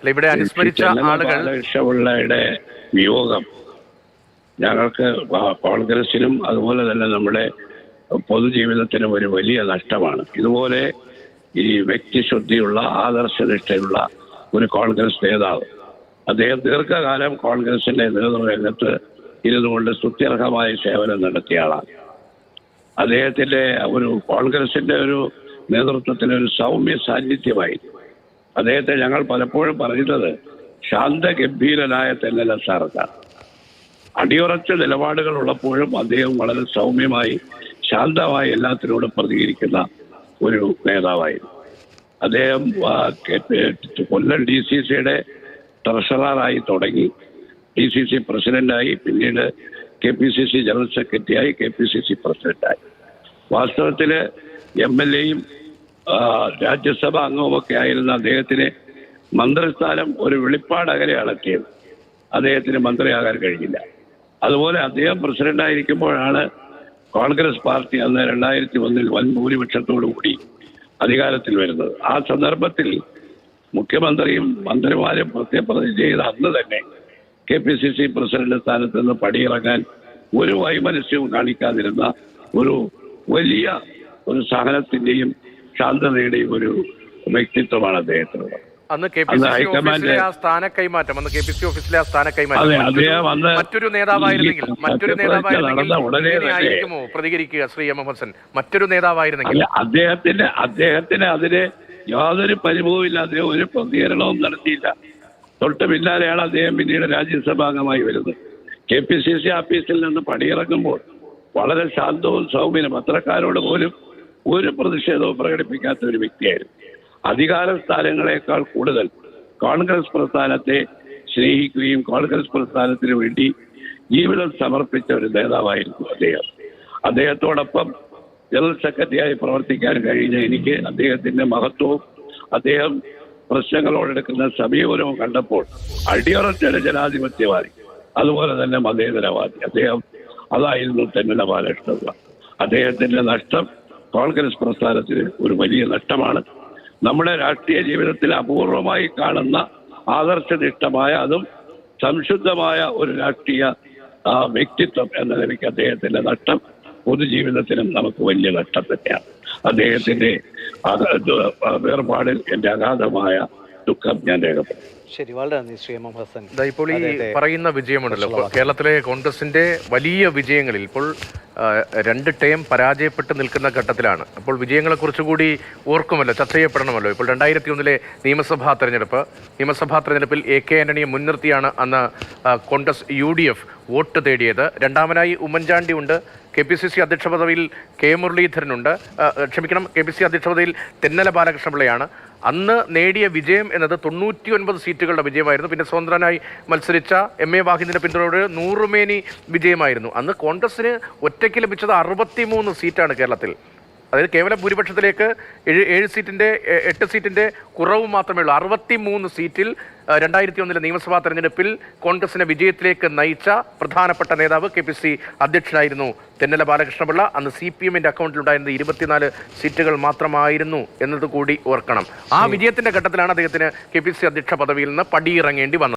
അല്ല, ഇവിടെ അനുസ്മരിച്ച ആളുകൾ ബാലകൃഷ്ണപിള്ളയുടെ വിയോഗം ഞങ്ങൾക്ക് കോൺഗ്രസിനും അതുപോലെ തന്നെ നമ്മുടെ പൊതുജീവിതത്തിനും ഒരു വലിയ നഷ്ടമാണ്. ഇതുപോലെ ഈ വ്യക്തിശുദ്ധിയുള്ള ആദർശനിഷ്ഠയുള്ള ഒരു കോൺഗ്രസ് നേതാവ് അദ്ദേഹം ദീർഘകാലം കോൺഗ്രസിന്റെ നേതൃരംഗത്ത് ഇരുന്നുകൊണ്ട് സ്തുത്യർഹമായ സേവനം നടത്തിയ ആളാണ്. അദ്ദേഹത്തിന്റെ ഒരു കോൺഗ്രസിന്റെ ഒരു നേതൃത്വത്തിന് ഒരു സൗമ്യ സാന്നിധ്യമായി അദ്ദേഹത്തെ ഞങ്ങൾ പലപ്പോഴും പറയുന്നത് ശാന്തഗംഭീരനായ തെന്നല സാറക്കാണ് അടിയുറച്ച നിലപാടുകൾ ഉള്ളപ്പോഴും അദ്ദേഹം വളരെ സൗമ്യമായി ശാന്തമായി എല്ലാത്തിനോടും പ്രതികരിക്കുന്ന ഒരു നേതാവായിരുന്നു. അദ്ദേഹം കൊല്ലം ഡി സി സിയുടെ ട്രഷററായി തുടങ്ങി. ഡി സി സി പ്രസിഡന്റായി പിന്നീട് K P C C general സെക്രട്ടറിയായി കെ പി സി സി പ്രസിഡന്റായി. വാസ്തവത്തിൽ എം എൽ എയും രാജ്യസഭ അംഗവുമൊക്കെ ആയിരുന്ന അദ്ദേഹത്തിന് മന്ത്രിസ്ഥാനം ഒരു വെളിപ്പാട് അകലെയാണ് എത്തിയത് അദ്ദേഹത്തിന് മന്ത്രിയാകാൻ കഴിഞ്ഞില്ല. അതുപോലെ അദ്ദേഹം പ്രസിഡന്റായിരിക്കുമ്പോഴാണ് കോൺഗ്രസ് പാർട്ടി അന്ന് രണ്ടായിരത്തി ഒന്നിൽ വൻ ഭൂരിപക്ഷത്തോടു കൂടി അധികാരത്തിൽ വരുന്നത്. ആ സന്ദർഭത്തിൽ മുഖ്യമന്ത്രിയും മന്ത്രിമാരും സത്യപ്രതിജ്ഞ ചെയ്ത അന്ന് തന്നെ K P C C president സ്ഥാനത്ത് നിന്ന് പടിയിറങ്ങാൻ ഒരു വൈമനസ്യവും കാണിക്കാതിരുന്ന ഒരു വലിയ ഒരു സഹനത്തിന്റെയും ശാന്തതയുടെയും ഒരു വ്യക്തിത്വമാണ് അദ്ദേഹത്തിനുള്ളത്. അന്ന് കെ പി സി സി ഓഫീസിലെ ആ സ്ഥാന കൈമാറ്റം അന്ന് കെ പി സി ഓഫീസിലെ ആ സ്ഥാന കൈമാറ്റം മറ്റൊരു- നേതാവായിരുന്നെങ്കിൽ മറ്റൊരു നേതാവായിരുന്നെങ്കിൽ പ്രതികരിക്കുക ശ്രീ എം എം ഹസൻ? മറ്റൊരു നേതാവായിരുന്നെങ്കിൽ? അദ്ദേഹത്തിന് അദ്ദേഹത്തിന് അതിന് യാതൊരു പരിഭവവും അദ്ദേഹം ഒരു പ്രതികരണവും നടത്തിയില്ല. തൊട്ട് പിന്നാലെയാണ് അദ്ദേഹം പിന്നീട് രാജ്യസഭാംഗമായി വരുന്നത്. കെ പി സി സി ഓഫീസിൽ നിന്ന് പണിയിറങ്ങുമ്പോൾ വളരെ ശാന്തവും സൗമ്യനും പത്രക്കാരോട് പോലും ഒരു പ്രതിഷേധവും പ്രകടിപ്പിക്കാത്ത ഒരു വ്യക്തിയായിരുന്നു. അധികാര സ്ഥാനങ്ങളെക്കാൾ കൂടുതൽ കോൺഗ്രസ് പ്രസ്ഥാനത്തെ സ്നേഹിക്കുകയും കോൺഗ്രസ് പ്രസ്ഥാനത്തിന് വേണ്ടി ജീവിതം സമർപ്പിച്ച ഒരു നേതാവായിരുന്നു അദ്ദേഹം. അദ്ദേഹത്തോടൊപ്പം ജനറൽ സെക്രട്ടറിയായി പ്രവർത്തിക്കാൻ കഴിഞ്ഞ എനിക്ക് അദ്ദേഹത്തിന്റെ മഹത്വവും അദ്ദേഹം പ്രശ്നങ്ങളോടെടുക്കുന്ന സമീപനവും കണ്ടപ്പോൾ അടിയുറച്ചൊരു ജനാധിപത്യവാദി അതുപോലെ തന്നെ മതേതരവാദി. അദ്ദേഹം അതായിരുന്നു തെന്നല ബാലകൃഷ്ണ അദ്ദേഹത്തിന്റെ നഷ്ടം കോൺഗ്രസ് പ്രസ്ഥാനത്തിന് ഒരു വലിയ നഷ്ടമാണ്. നമ്മുടെ രാഷ്ട്രീയ ജീവിതത്തിൽ അപൂർവമായി കാണുന്ന ആദർശനിഷ്ഠമായ അതും സംശുദ്ധമായ ഒരു രാഷ്ട്രീയ വ്യക്തിത്വം എന്ന നിലയ്ക്ക് അദ്ദേഹത്തിന്റെ നഷ്ടം പൊതുജീവിതത്തിനും നമുക്ക് വലിയ നഷ്ടം തന്നെയാണ്. അദ്ദേഹത്തിന്റെ വേർപാടിൽ എന്റെ അഗാധമായ ദുഃഖം ഞാൻ രേഖപ്പെടുത്തും. ശരി വളരെ നന്ദി ശ്രീ എം എം ഹസൻ. ദാ ഇപ്പോൾ ഈ. പറയുന്ന വിജയമുണ്ടല്ലോ ഇപ്പോൾ കേരളത്തിലെ കോൺഗ്രസിന്റെ വലിയ വിജയങ്ങളിൽ ഇപ്പോൾ ആ, രണ്ട് ടേം പരാജയപ്പെട്ട് നിൽക്കുന്ന ഘട്ടത്തിലാണ്. അപ്പോൾ വിജയങ്ങളെ കുറിച്ചുകൂടി ഓർക്കുമല്ലോ ചർച്ച ചെയ്യപ്പെടണമല്ലോ. ഇപ്പോൾ രണ്ടായിരത്തി ഒന്നിലെ നിയമസഭാ തെരഞ്ഞെടുപ്പ് നിയമസഭാ തെരഞ്ഞെടുപ്പിൽ എ കെ ആന്റണിയെ മുൻനിർത്തിയാണ് അന്ന് ആ, Congress U D F vote തേടിയത്. രണ്ടാമനായി ഉമ്മൻചാണ്ടി ഉണ്ട് കെ പി സി സി അധ്യക്ഷ പദവിയിൽ കെ മുരളീധരനുണ്ട്. ക്ഷമിക്കണം കെ പി സി അധ്യക്ഷ പദവിയിൽ തെന്നല ബാലകൃഷ്ണപിള്ളയാണ്. അന്ന് നേടിയ വിജയം എന്നത് തൊണ്ണൂറ്റി ഒൻപത് സീറ്റുകളുടെ വിജയമായിരുന്നു. പിന്നെ സ്വതന്ത്രനായി മത്സരിച്ച എം എ വാഹിദിന്റെ പിന്തുണയോട് നൂറുമേനി വിജയമായിരുന്നു. അന്ന് കോൺഗ്രസിന് ഒറ്റയ്ക്ക് ലഭിച്ചത് അറുപത്തിമൂന്ന് സീറ്റാണ് കേരളത്തിൽ. അതായത് കേവലം ഭൂരിപക്ഷത്തിലേക്ക് ഏഴ് ഏഴ് സീറ്റിന്റെ എട്ട് സീറ്റിന്റെ കുറവ് മാത്രമേ ഉള്ളൂ. അറുപത്തി മൂന്ന് സീറ്റിൽ രണ്ടായിരത്തി ഒന്നിലെ നിയമസഭാ തെരഞ്ഞെടുപ്പിൽ കോൺഗ്രസിനെ വിജയത്തിലേക്ക് നയിച്ച പ്രധാനപ്പെട്ട നേതാവ് കെ പി സി അധ്യക്ഷനായിരുന്നു തെന്നല ബാലകൃഷ്ണപിള്ള. അന്ന് സി പി എമ്മിന്റെ അക്കൗണ്ടിലുണ്ടായിരുന്നത് ഇരുപത്തിനാല് സീറ്റുകൾ മാത്രമായിരുന്നു എന്നത് കൂടി ഓർക്കണം. ആ വിജയത്തിന്റെ ഘട്ടത്തിലാണ് അദ്ദേഹത്തിന് കെ പി സി അധ്യക്ഷ പദവിയിൽ നിന്ന് പടിയിറങ്ങേണ്ടി വന്നത്.